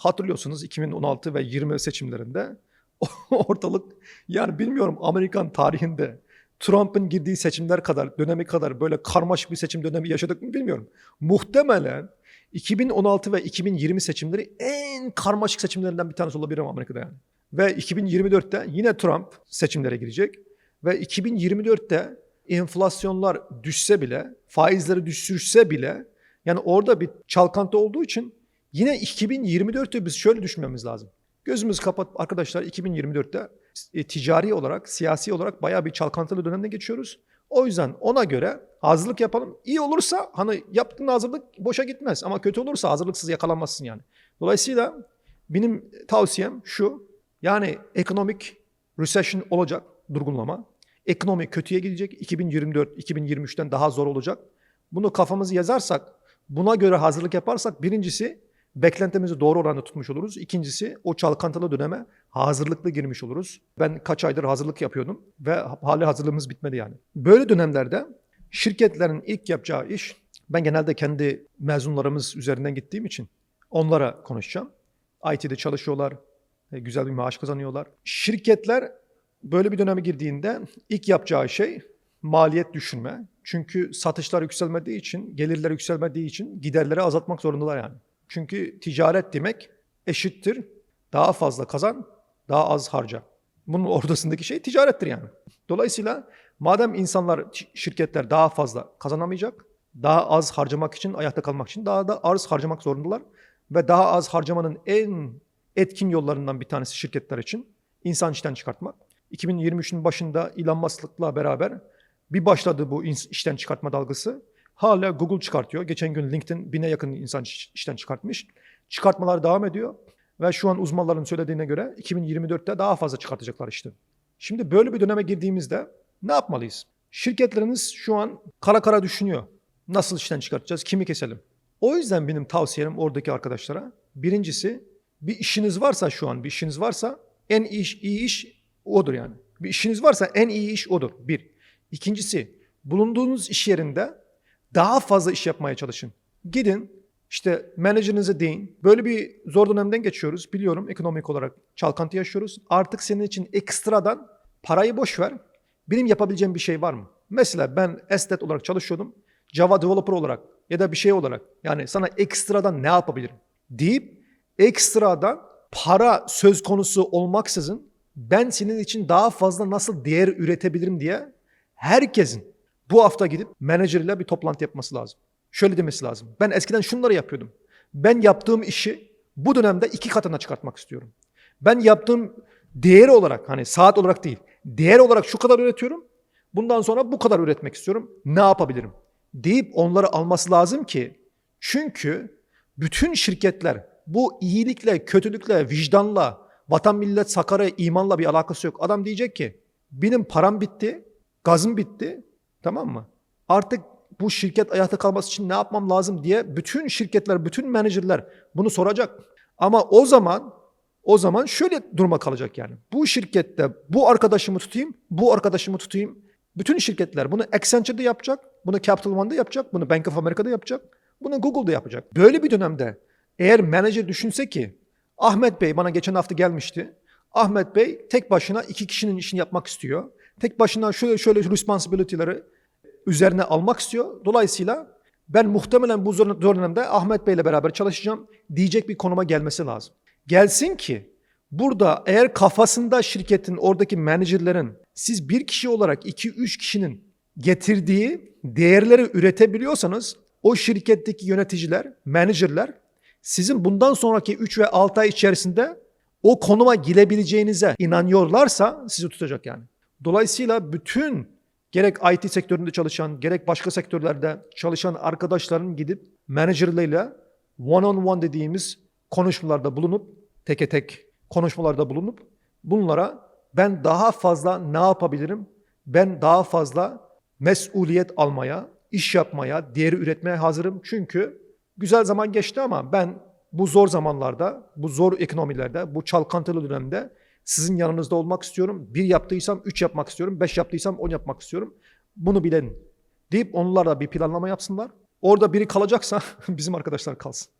hatırlıyorsunuz 2016 ve 20 seçimlerinde ortalık yani bilmiyorum Amerikan tarihinde Trump'ın girdiği seçimler kadar, dönemi kadar böyle karmaşık bir seçim dönemi yaşadık mı bilmiyorum. Muhtemelen 2016 ve 2020 seçimleri en karmaşık seçimlerinden bir tanesi olabilir Amerika'da yani. Ve 2024'te yine Trump seçimlere girecek ve 2024'te enflasyonlar düşse bile, faizleri düşürse bile yani orada bir çalkantı olduğu için yine 2024'te biz şöyle düşünmemiz lazım. Gözümüz kapat arkadaşlar 2024'te e, ticari olarak, siyasi olarak bayağı bir çalkantılı dönemde geçiyoruz. O yüzden ona göre hazırlık yapalım. İyi olursa hani yaptığın hazırlık boşa gitmez ama kötü olursa hazırlıksız yakalanmazsın yani. Dolayısıyla benim tavsiyem şu. Yani ekonomik recession olacak, durgunlama. Ekonomi kötüye gidecek. 2024-2023'ten daha zor olacak. Bunu kafamızı yazarsak, buna göre hazırlık yaparsak birincisi beklentimizi doğru oranda tutmuş oluruz. İkincisi o çalkantılı döneme hazırlıklı girmiş oluruz. Ben kaç aydır hazırlık yapıyordum ve hali hazırlığımız bitmedi yani. Böyle dönemlerde şirketlerin ilk yapacağı iş, ben genelde kendi mezunlarımız üzerinden gittiğim için onlara konuşacağım. IT'de çalışıyorlar, e, güzel bir maaş kazanıyorlar. Şirketler böyle bir döneme girdiğinde ilk yapacağı şey maliyet düşürme. Çünkü satışlar yükselmediği için, gelirler yükselmediği için giderleri azaltmak zorundalar yani. Çünkü ticaret demek eşittir. Daha fazla kazan, daha az harca. Bunun ortasındaki şey ticarettir yani. Dolayısıyla madem insanlar, şirketler daha fazla kazanamayacak, daha az harcamak için, ayakta kalmak için daha da az harcamak zorundalar. Ve daha az harcamanın en etkin yollarından bir tanesi şirketler için insan işten çıkartmak. 2023'ün başında Elon Musk'la beraber bir başladı bu işten çıkartma dalgası. Hala Google çıkartıyor. Geçen gün LinkedIn bine yakın insan işten çıkartmış. Çıkartmalar devam ediyor. Ve şu an uzmanların söylediğine göre 2024'te daha fazla çıkartacaklar işte. Şimdi böyle bir döneme girdiğimizde ne yapmalıyız? Şirketleriniz şu an kara kara düşünüyor. Nasıl işten çıkartacağız? Kimi keselim? O yüzden benim tavsiyem oradaki arkadaşlara birincisi bir işiniz varsa şu an bir işiniz varsa en iyi iş, iyi iş odur yani. Bir işiniz varsa en iyi iş odur. Bir. İkincisi bulunduğunuz iş yerinde daha fazla iş yapmaya çalışın. Gidin işte menajerinize deyin. Böyle bir zor dönemden geçiyoruz. Biliyorum ekonomik olarak çalkantı yaşıyoruz. Artık senin için ekstradan parayı boş ver. Benim yapabileceğim bir şey var mı? Mesela ben estet olarak çalışıyordum. Java developer olarak ya da bir şey olarak yani sana ekstradan ne yapabilirim deyip ekstradan para söz konusu olmaksızın ben senin için daha fazla nasıl değer üretebilirim diye herkesin bu hafta gidip menajeriyle bir toplantı yapması lazım. Şöyle demesi lazım. Ben eskiden şunları yapıyordum. Ben yaptığım işi bu dönemde iki katına çıkartmak istiyorum. Ben yaptığım değer olarak hani saat olarak değil, değer olarak şu kadar üretiyorum. Bundan sonra bu kadar üretmek istiyorum. Ne yapabilirim? Deyip onları alması lazım ki çünkü bütün şirketler bu iyilikle, kötülükle, vicdanla, vatan millet sakara imanla bir alakası yok. Adam diyecek ki benim param bitti, gazım bitti tamam mı? Artık bu şirket ayakta kalması için ne yapmam lazım diye bütün şirketler, bütün menajerler bunu soracak. Ama o zaman o zaman şöyle duruma kalacak yani. Bu şirkette bu arkadaşımı tutayım, bu arkadaşımı tutayım. Bütün şirketler bunu Accenture'da yapacak, bunu Capital One'da yapacak, bunu Bank of America'da yapacak, bunu Google'da yapacak. Böyle bir dönemde eğer menajer düşünse ki Ahmet Bey bana geçen hafta gelmişti. Ahmet Bey tek başına iki kişinin işini yapmak istiyor. Tek başına şöyle şöyle responsibility'leri üzerine almak istiyor. Dolayısıyla ben muhtemelen bu zor dönemde Ahmet Bey ile beraber çalışacağım diyecek bir konuma gelmesi lazım. Gelsin ki burada eğer kafasında şirketin oradaki menajerlerin siz bir kişi olarak iki üç kişinin getirdiği değerleri üretebiliyorsanız o şirketteki yöneticiler, menajerler sizin bundan sonraki 3 ve 6 ay içerisinde o konuma girebileceğinize inanıyorlarsa sizi tutacak yani. Dolayısıyla bütün gerek IT sektöründe çalışan, gerek başka sektörlerde çalışan arkadaşların gidip menajerleriyle one on one dediğimiz konuşmalarda bulunup, teke tek konuşmalarda bulunup bunlara ben daha fazla ne yapabilirim? Ben daha fazla mesuliyet almaya, iş yapmaya, değeri üretmeye hazırım. Çünkü güzel zaman geçti ama ben bu zor zamanlarda, bu zor ekonomilerde, bu çalkantılı dönemde sizin yanınızda olmak istiyorum. Bir yaptıysam üç yapmak istiyorum. Beş yaptıysam on yapmak istiyorum. Bunu bilen deyip onlarla bir planlama yapsınlar. Orada biri kalacaksa bizim arkadaşlar kalsın.